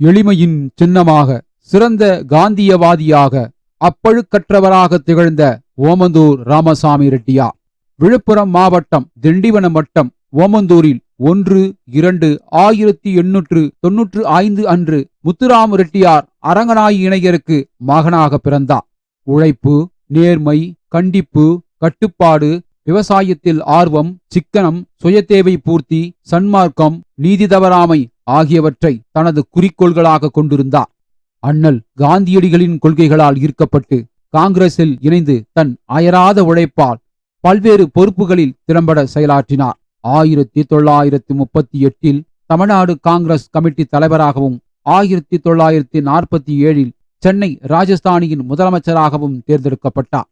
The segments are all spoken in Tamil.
எளிமையின் சின்னமாக சிறந்த காந்தியவாதியாக அப்பழுக்கற்றவராக திகழ்ந்த ஓமந்தூர் ராமசாமி ரெட்டியார். விழுப்புரம் மாவட்டம் திண்டிவனம் வட்டம் ஓமந்தூரில் ஒன்று இரண்டு ஆயிரத்தி எண்ணூற்று தொன்னூற்று ஐந்து அன்று முத்துராம ரெட்டியார் அரங்கநாயி இணையருக்கு மகனாக பிறந்தார். உழைப்பு நேர்மை கண்டிப்பு கட்டுப்பாடு விவசாயத்தில் ஆர்வம் சிக்கனம் சுயதேவை பூர்த்தி சன்மார்க்கம் நீதி தவறாமை ஆகியவற்றை தனது குறிக்கோள்களாக கொண்டிருந்தார் அண்ணல் காந்தியடிகளின் கொள்கைகளால் ஈர்க்கப்பட்டு காங்கிரஸில் இணைந்து தன் அயராத உழைப்பால் பல்வேறு பொறுப்புகளில் திறம்பட செயலாற்றினார். ஆயிரத்தி தொள்ளாயிரத்தி முப்பத்தி எட்டில் தமிழ்நாடு காங்கிரஸ் கமிட்டி தலைவராகவும் ஆயிரத்தி தொள்ளாயிரத்தி நாற்பத்தி ஏழில் சென்னை ராஜஸ்தானியின் முதலமைச்சராகவும் தேர்ந்தெடுக்கப்பட்டார்.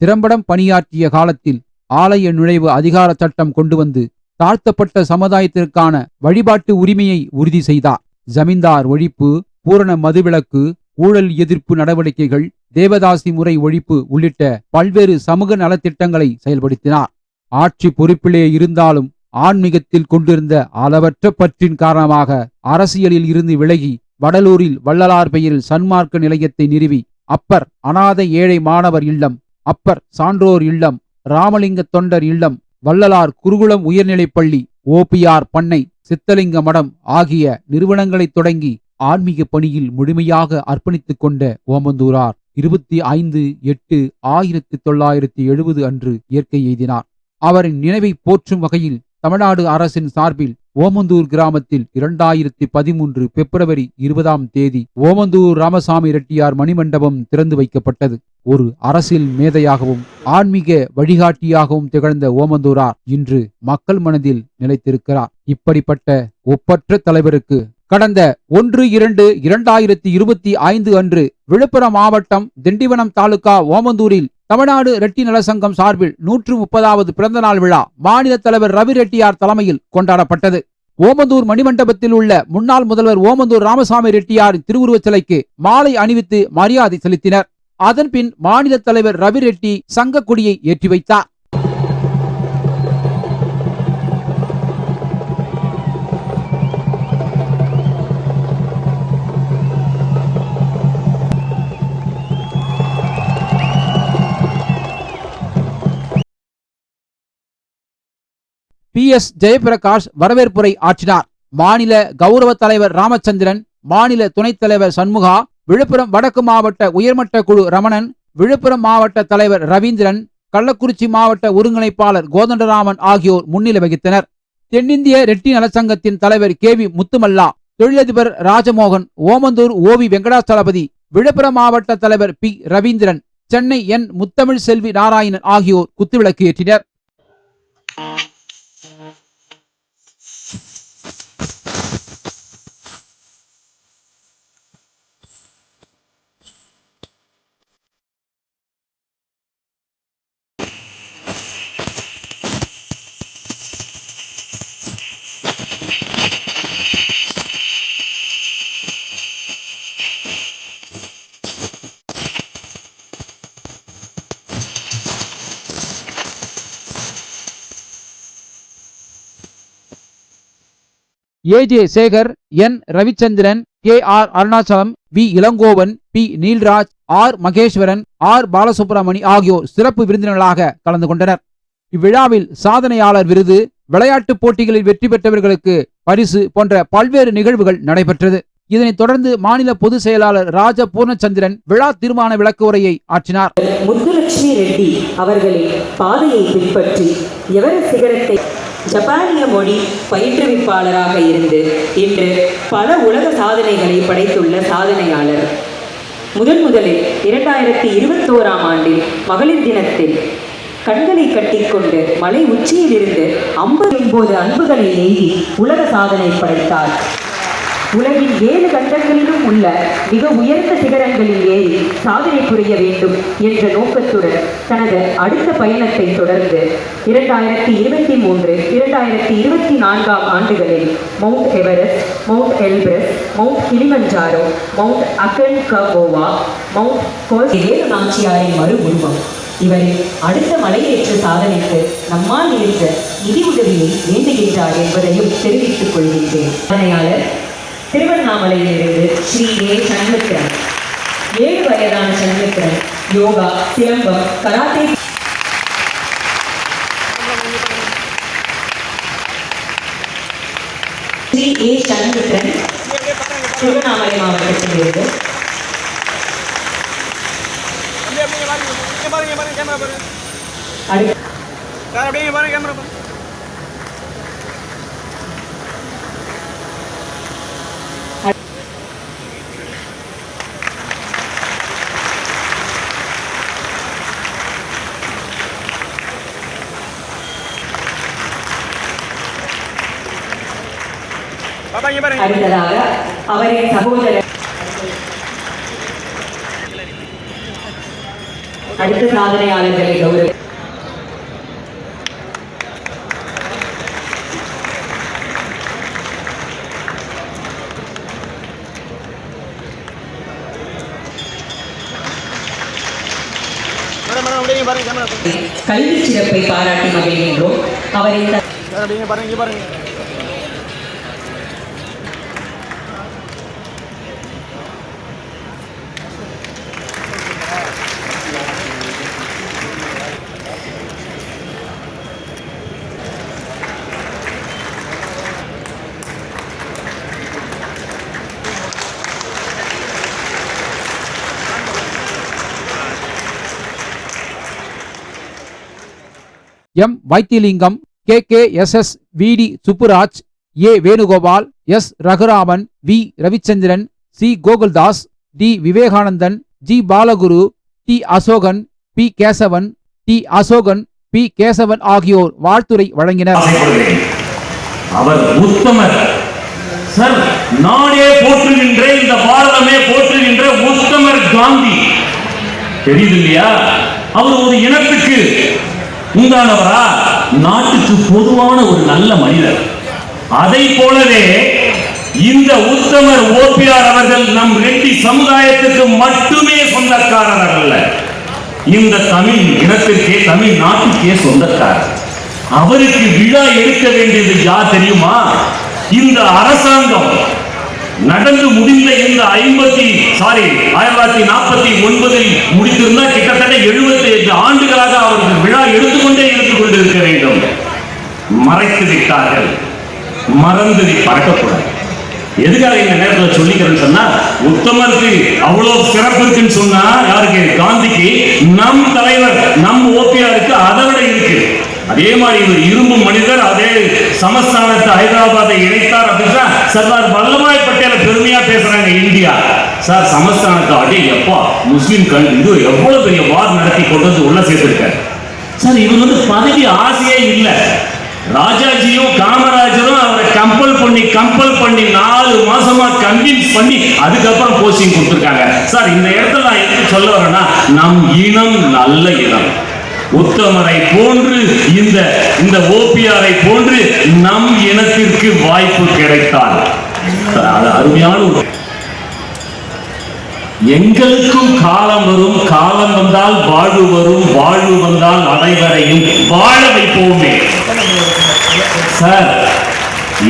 திறம்படம் பணியாற்றிய காலத்தில் ஆலய நுழைவு அதிகார சட்டம் கொண்டு வந்து தாழ்த்தப்பட்ட சமுதாயத்திற்கான வழிபாட்டு உரிமையை உறுதி செய்தார். ஜமீன்தார் ஒழிப்பு பூரண மதுவிலக்கு ஊழல் எதிர்ப்பு நடவடிக்கைகள் தேவதாசி முறை ஒழிப்பு உள்ளிட்ட பல்வேறு சமூக நலத்திட்டங்களை செயல்படுத்தினார். ஆட்சி பொறுப்பிலே இருந்தாலும் ஆன்மீகத்தில் கொண்டிருந்த அளவற்ற பற்றின் காரணமாக அரசியலில் இருந்து விலகி வடலூரில் வள்ளலார் பெயரில் சன்மார்க்க நிலையத்தை நிறுவி அப்பர் அனாதை ஏழை மாணவர் இல்லம் அப்பர் சான்றோர் இல்லம் ராமலிங்க தொண்டர் இல்லம் வள்ளலார் குருகுலம் உயர்நிலைப் பள்ளி ஓபிஆர் பண்ணை சித்தலிங்க மடம் ஆகிய நிறுவனங்களைத் தொடங்கி ஆன்மீக பணியில் முழுமையாக அர்ப்பணித்துக் கொண்ட ஓமந்தூரார் இருபத்தி ஐந்து எட்டு ஆயிரத்தி தொள்ளாயிரத்தி எழுபது அன்று இயற்கை எய்தினார். அவரின் நினைவை போற்றும் வகையில் தமிழ்நாடு அரசின் சார்பில் ஓமந்தூர் கிராமத்தில் இரண்டாயிரத்தி பதிமூன்று பிப்ரவரி இருபதாம் தேதி ஓமந்தூர் ராமசாமி ரெட்டியார் மணிமண்டபம் திறந்து வைக்கப்பட்டது. ஒரு அரசியல் மேதையாகவும் ஆன்மீக வழிகாட்டியாகவும் திகழ்ந்த ஓமந்தூரார் இன்று மக்கள் மனதில் நிலைத்திருக்கிறார். இப்படிப்பட்ட ஒப்பற்ற தலைவருக்கு கடந்த ஒன்று இரண்டு இரண்டாயிரத்தி இருபத்தி ஐந்து அன்று விழுப்புரம் மாவட்டம் திண்டிவனம் தாலுகா ஓமந்தூரில் தமிழ்நாடு ரெட்டி நலசங்கம் சார்பில் நூற்று முப்பதாவது பிறந்தநாள் விழா மாநில தலைவர் ரவி ரெட்டியார் தலைமையில் கொண்டாடப்பட்டது. ஓமந்தூர் மணிமண்டபத்தில் உள்ள முன்னாள் முதல்வர் ஓமந்தூர் ராமசாமி ரெட்டியாரின் திருவுருவச் சிலைக்கு மாலை அணிவித்து மரியாதை செலுத்தினர். அதன்பின் மாநில தலைவர் ரவி ரெட்டி சங்க கொடியை ஏற்றி வைத்தார். பி எஸ் ஜெயபிரகாஷ் வரவேற்புரை ஆற்றினார். மாநில கௌரவ தலைவர் ராமச்சந்திரன் மாநில துணைத் தலைவர் சண்முகா விழுப்புரம் வடக்கு மாவட்ட உயர்மட்ட குழு ரமணன் விழுப்புரம் மாவட்ட தலைவர் ரவீந்திரன் கள்ளக்குறிச்சி மாவட்ட ஒருங்கிணைப்பாளர் கோதண்டராமன் ஆகியோர் முன்னிலை வகித்தனர். தென்னிந்திய ரெட்டி நலச்சங்கத்தின் தலைவர் கே வி முத்துமல்லா தொழிலதிபர் ராஜமோகன் ஓமந்தூர் ஓவி வெங்கடாச்சலபதி விழுப்புரம் மாவட்ட தலைவர் பி ரவீந்திரன் சென்னை என் முத்தமிழ் செல்வி நாராயணன் ஆகியோர் குத்துவிளக்கு ஏற்றினர். AJ Sekar N. Ravichandran K. R. Arunachalam V. Ilangovan P. Neelraj R. Maheswaran R. Balasubramani ஆகியோர் சிறப்பு விருந்தினர்களாக கலந்து கொண்டனர். இவ்விழாவில் சாதனையாளர் விருது விளையாட்டுப் போட்டிகளில் வெற்றி பெற்றவர்களுக்கு பரிசு போன்ற பல்வேறு நிகழ்வுகள் நடைபெற்றது. இதனைத் தொடர்ந்து மாநில பொதுச் செயலாளர் ராஜ பூர்ணச்சந்திரன் விழா தீர்மான விளக்கு உரையை ஆற்றினார். முத்துலட்சுமி ரெட்டி அவர்களின் பாதையை பின்பற்றி எவர சிகரத்தை ஜப்பானிய மொழி பயிற்றுவிப்பாளராக இருந்து இன்று பல உலக சாதனைகளை படைத்துள்ள சாதனையாளர். முதன் முதலில் இரண்டாயிரத்தி இருபத்தோராம் ஆண்டில் மகளிர் தினத்தில் கண்களை கட்டிக்கொண்டு மலை உச்சியில் இருந்து ஐம்பத்தி ஒன்பது அன்புகளை எய்தி உலக சாதனை படைத்தார். உலகின் ஏழு கண்டங்களிலும் உள்ள மிக உயர்ந்த சிகரங்களில் ஏறி சாதனை புரிய வேண்டும் என்ற நோக்கத்துடன் தனது அடுத்த பயணத்தை தொடர்ந்து இரண்டாயிரத்தி இருபத்தி மூன்று இரண்டாயிரத்தி இருபத்தி நான்காம் ஆண்டுகளில் Mount Everest Mount Elbrus Mount Kilimanjaro Mount Aconcagua Mount கோஸ் நாச்சியாரின் மறு உருவம். இவரின் அடுத்த மலையேற்ற சாதனைக்கு நம்மால் இருந்த நிதி உதவியை வேண்டுகின்றார் என்பதையும் தெரிவித்துக் கொள்கின்றேன். திருவண்ணாமலையிலிருந்து ஸ்ரீ ஏ சண்முத்திரன். ஏழு வயதான சண்முத்திரன். யோகா சிலம்பம் கராத்தே. ஸ்ரீ ஏ சண்முத்திரன் திருவண்ணாமலை மாவட்டத்திலிருந்து அப்படியே பாருங்க கேமரா பாருங்க அடுத்து சார் அப்படியே இங்க பாருங்க கேமரா பாருங்க பாப்பா இங்க பாருங்க அடுத்ததாக அவரின் சகோதரர். அடுத்த சாதனையாளர்களை கௌரவ கல்வி சிறப்பை பாராட்டி மகிழ்கின்றோம். இங்க பாருங்க பாருங்க. M Vaithilingam K K S S V T Subburaj A Venugopal S Raghuraman V Ravichandran C Gokuldas T Vivekanandan G Balaguru T Asokan P Kesavan T Asokan P Kesavan ஆகியோர் வாழ்த்துரை வழங்கினர். அவர் உத்தமர். சார் நாடே போற்றுகின்ற இந்த பாரதமே போற்றுகின்ற உத்தமர் காந்தி. தெரியுது இல்லையா? அவர் ஒரு இனத்துக்கு உண்டானவரா நாட்டுக்கு பொதுவான ஒரு நல்ல மனிதர். அதை போலவே இந்த உத்தமர் ஓபிஆர் அவர்கள் நம் ரெட்டி சமுதாயத்துக்கு மட்டுமே சொந்தக்காரர் அல்ல. இந்த தமிழ் இனத்திற்கே தமிழ் நாட்டுக்கே சொந்தக்காரர். அவருக்கு விழா எடுக்க வேண்டியது யார் தெரியுமா? இந்த அரசாங்கம். நடந்து முடிந்த இந்த ஐம்பத்தி சாரி ஆயிரத்தி தொள்ளாயிரத்தி நாற்பத்தி ஒன்பதில் முடித்திருந்தா கிட்டத்தட்ட எழுபத்தி ஐந்து ஆண்டுகளாக அவர்கள் விழா எடுத்துக்கொண்டே எடுத்துக் கொண்டிருக்க வேண்டும். மறைத்து விட்டார்கள். மறந்து பறக்கக்கூடாது. எதுக்காக இந்த நேரத்தில் சொல்லிக்கிறேன்னு சொன்னா உத்தமருக்கு அவ்வளவு சிறப்பு இருக்குன்னு சொன்னா யாருக்கு? காந்திக்கு. நம் தலைவர் நம் ஓபிஆருக்கு அதை விட இருக்கு. அதே மாதிரி இவர் இரும்பு மனிதர் அதே சமஸ்தானத்தை ஹைதராபாத்தை இணைத்தார் அப்படின்னா சர்தார் வல்லபாய் பட்டேல பெருமையா பேசுறாங்க இந்தியா. சார் சமஸ்தானத்தை அடே எப்பா முஸ்லீம் கண் இது எவ்வளவு பெரிய வார் நடத்தி கொண்டு வந்து உள்ள சேர்த்திருக்காரு. சார் இவர் வந்து பதவி ஆசையே இல்லை. ராஜாஜியும் காமராஜரும் அவரை கம்பல் பண்ணி கம்பல் பண்ணி நாலு மாசமா கன்வின்ஸ் பண்ணி அதுக்கப்புறம் போஸ்டிங் கொடுத்துருக்காங்க. சார் இந்த இடத்துல நான் எப்படி சொல்ல வரேன்னா நம் இனம் நல்ல இனம். உத்தமரை போன்று இந்த இந்த ஓபிஆரை போன்று நம் இனத்திற்கு வாய்ப்பு கிடைத்தால். அது அருமையான ஒரு எங்களுக்கும் காலம் வரும் காலம் வந்தால் வாழ்வு வரும் வாழ்வு வந்தால் அனைவரையும் வாழ வைப்போமே. சார்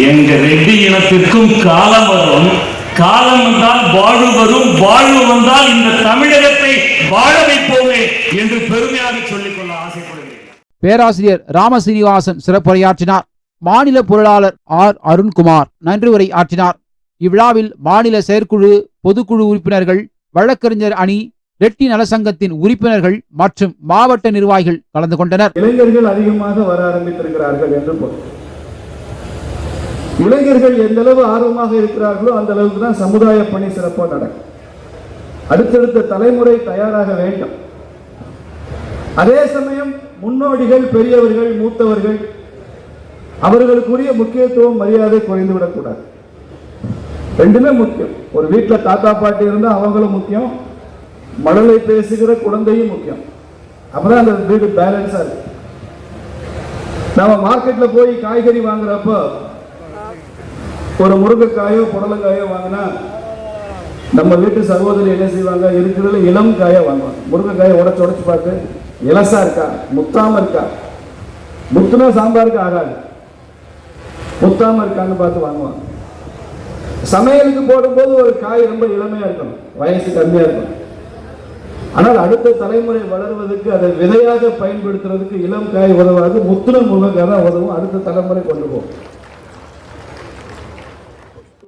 எங்க ரெட்டி இனத்திற்கும் காலம் வரும் காலம் வந்தால் வாழ்வு வரும் வாழ்வு வந்தால் இந்த தமிழகத்தை வாழ வைப்போமே என்று பெருமை பேராசிரியர் ராமசீனிவாசன் சிறப்புரையாற்றினார். மாநில பொருளாளர் ஆர். அருண்குமார் நன்றி உரை ஆற்றினார். இவ்விழாவில் மாநில செயற்குழு பொதுக்குழு உறுப்பினர்கள் வழக்கறிஞர் அணி ரெட்டி நலசங்கத்தின் உறுப்பினர்கள் மற்றும் மாவட்ட நிர்வாகிகள் கலந்து கொண்டனர். இளைஞர்கள் அதிகமாக வர ஆரம்பித்திருக்கிறார்கள் என்று இளைஞர்கள் எந்த அளவு ஆர்வமாக இருக்கிறார்களோ அந்த அளவுக்கு தான் சமுதாய பணி சிறப்பாக நடக்கும். அடுத்தடுத்த தலைமுறை தயாராக வேண்டும். அதே சமயம் முன்னோடிகள் பெரியவர்கள் மூத்தவர்கள் அவர்களுக்குரிய முக்கியத்துவம் மரியாதை குறைந்துவிடக்கூடாது. ரெண்டுமே முக்கியம். ஒரு வீட்டில் தாத்தா பாட்டி இருந்தால் அவங்களும் முக்கியம். மழலை பேசுகிற குழந்தையும் முக்கியம். அப்பதான் அந்த வீடு பேலன்ஸா இருக்கு. நம்ம மார்க்கெட்ல போய் காய்கறி வாங்குறப்போ ஒரு முருங்கைக்காயோ புடலங்காயோ வாங்கினா நம்ம வீட்டு சகோதரி என்ன செய்வாங்க? இருக்கிறதுல இளம் காயை வாங்குவாங்க. முருங்கைக்காயை உடச்சு உடச்சு பார்த்து இலசா இருக்கா? முத்தாம இருக்கா? முத்துனா சாம்பாருக்கு ஆகாது. முத்தாம இருக்கான்னு பார்த்து வாங்குவாங்க சமையலுக்கு போடும்போது ஒரு காய் ரொம்ப இளமையா இருக்கும் வயசு கம்மியா இருக்கும் ஆனால் அடுத்த தலைமுறை வளர்வதற்கு அதை விதையாக பயன்படுத்துறதுக்கு இளம் காய் உதவாது. முத்துன முருங்கைக்காய் தான் உதவும். அடுத்த தலைமுறை கொண்டு போகும்.